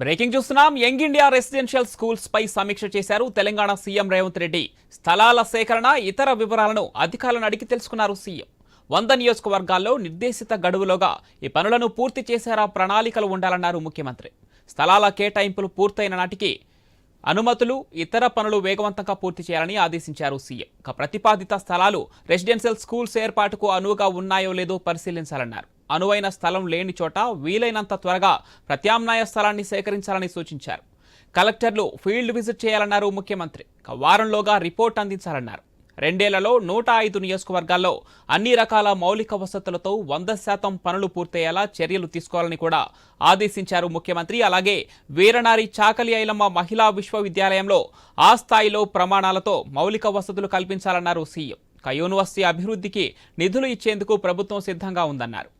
Breaking చూస్తున్నాం. Young India residential schools పై సమీక్ష చేశారు తెలంగాణ సీఎం రేవంత్ రెడ్డి. స్థలాల సేకరణ ఇతర వివరాలను అధికారులను అడిగి తెలుసుకున్నారు సీఎం. వంద నియోజకవర్గాల్లో నిర్దేశిత గడువులోగా ఈ పనులను పూర్తి చేసేలా ప్రణాళికలు ఉండాలన్నారు ముఖ్యమంత్రి. స్థలాల కేటాయింపులు పూర్తయిన నాటికి అనుమతులు ఇతర పనులు వేగవంతంగా పూర్తి చేయాలని ఆదేశించారు సీఎం. ప్రతిపాదిత స్థలాలు రెసిడెన్షియల్ స్కూల్స్ ఏర్పాటుకు అనువుగా ఉన్నాయో లేదో పరిశీలించాలన్నారు. అనువైన స్థలం లేని చోట వీలైనంత త్వరగా ప్రత్యామ్నాయ స్థలాన్ని సేకరించాలని సూచించారు. కలెక్టర్లు ఫీల్డ్ విజిట్ చేయాలన్నారు ముఖ్యమంత్రి. వారంలోగా రిపోర్ట్ అందించాలన్నారు. రెండేళ్ళలో నూట ఐదు నియోజకవర్గాల్లో అన్ని రకాల మౌలిక వసతులతో వంద శాతం పనులు పూర్తయ్యేలా చర్యలు తీసుకోవాలని కూడా ఆదేశించారు ముఖ్యమంత్రి. అలాగే వీరనారి చాకలి ఐలమ్మ మహిళా విశ్వవిద్యాలయంలో ఆ స్థాయిలో ప్రమాణాలతో మౌలిక వసతులు కల్పించాలన్నారు సీఎం. యూనివర్సిటీ అభివృద్ధికి నిధులు ఇచ్చేందుకు ప్రభుత్వం సిద్ధంగా ఉందన్నారు.